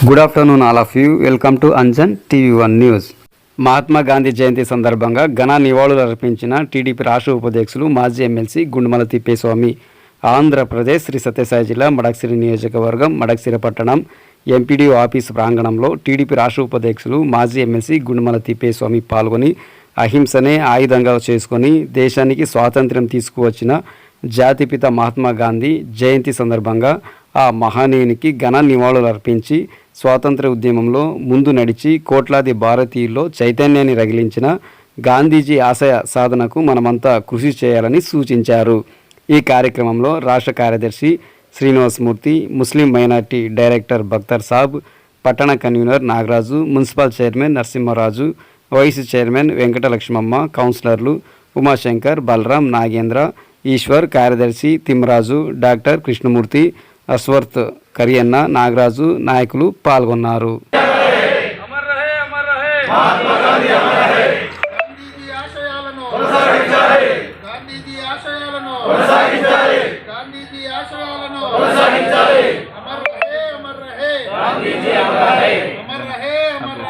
Good afternoon all of you welcome to Anjan TV one news Mahatma Gandhi Jayanti సందర్భంగా ఘన నివాళులు అర్పించిన TDP రాష్ట్ర ఉపాధ్యక్షులు మాజీ ఎమ్మెల్సీ గుండుమల తిప్పేస్వామి. ఆంధ్రప్రదేశ్ శ్రీ సత్యసాయి జిల్లా మడక్సిరి నియోజకవర్గం మడక్సిరి పట్టణం ఎంపీడీఓ ఆఫీస్ ప్రాంగణంలో టీడీపీ రాష్ట్ర ఉపాధ్యక్షులు మాజీ ఎమ్మెల్సీ గుండుమల తిప్పేస్వామి పాల్గొని అహింసనే ఆయుధంగా చేసుకొని దేశానికి స్వాతంత్ర్యం తీసుకువచ్చిన జాతిపిత మహాత్మా గాంధీ జయంతి సందర్భంగా ఆ మహనీయునికి ఘన నివాళులు అర్పించి స్వాతంత్ర ఉద్యమంలో ముందు నడిచి కోట్లాది భారతీయుల్లో చైతన్యాన్ని రగిలించిన గాంధీజీ ఆశయ సాధనకు మనమంతా కృషి చేయాలని సూచించారు. ఈ కార్యక్రమంలో రాష్ట్ర కార్యదర్శి Srinivasamurthy Muslim minority director Baktar Saab పట్టణ convener Nagaraju municipal chairman Narasimharaju vice chairman Venkatalakshmamma కౌన్సిలర్లు ఉమాశంకర్ బలరాం నాగేంద్ర ఈశ్వర్ కార్యదర్శి తిమ్మరాజు డాక్టర్ కృష్ణమూర్తి అశ్వర్త్ కరియన్న నాగరాజు నాయకులు పాల్గొన్నారు.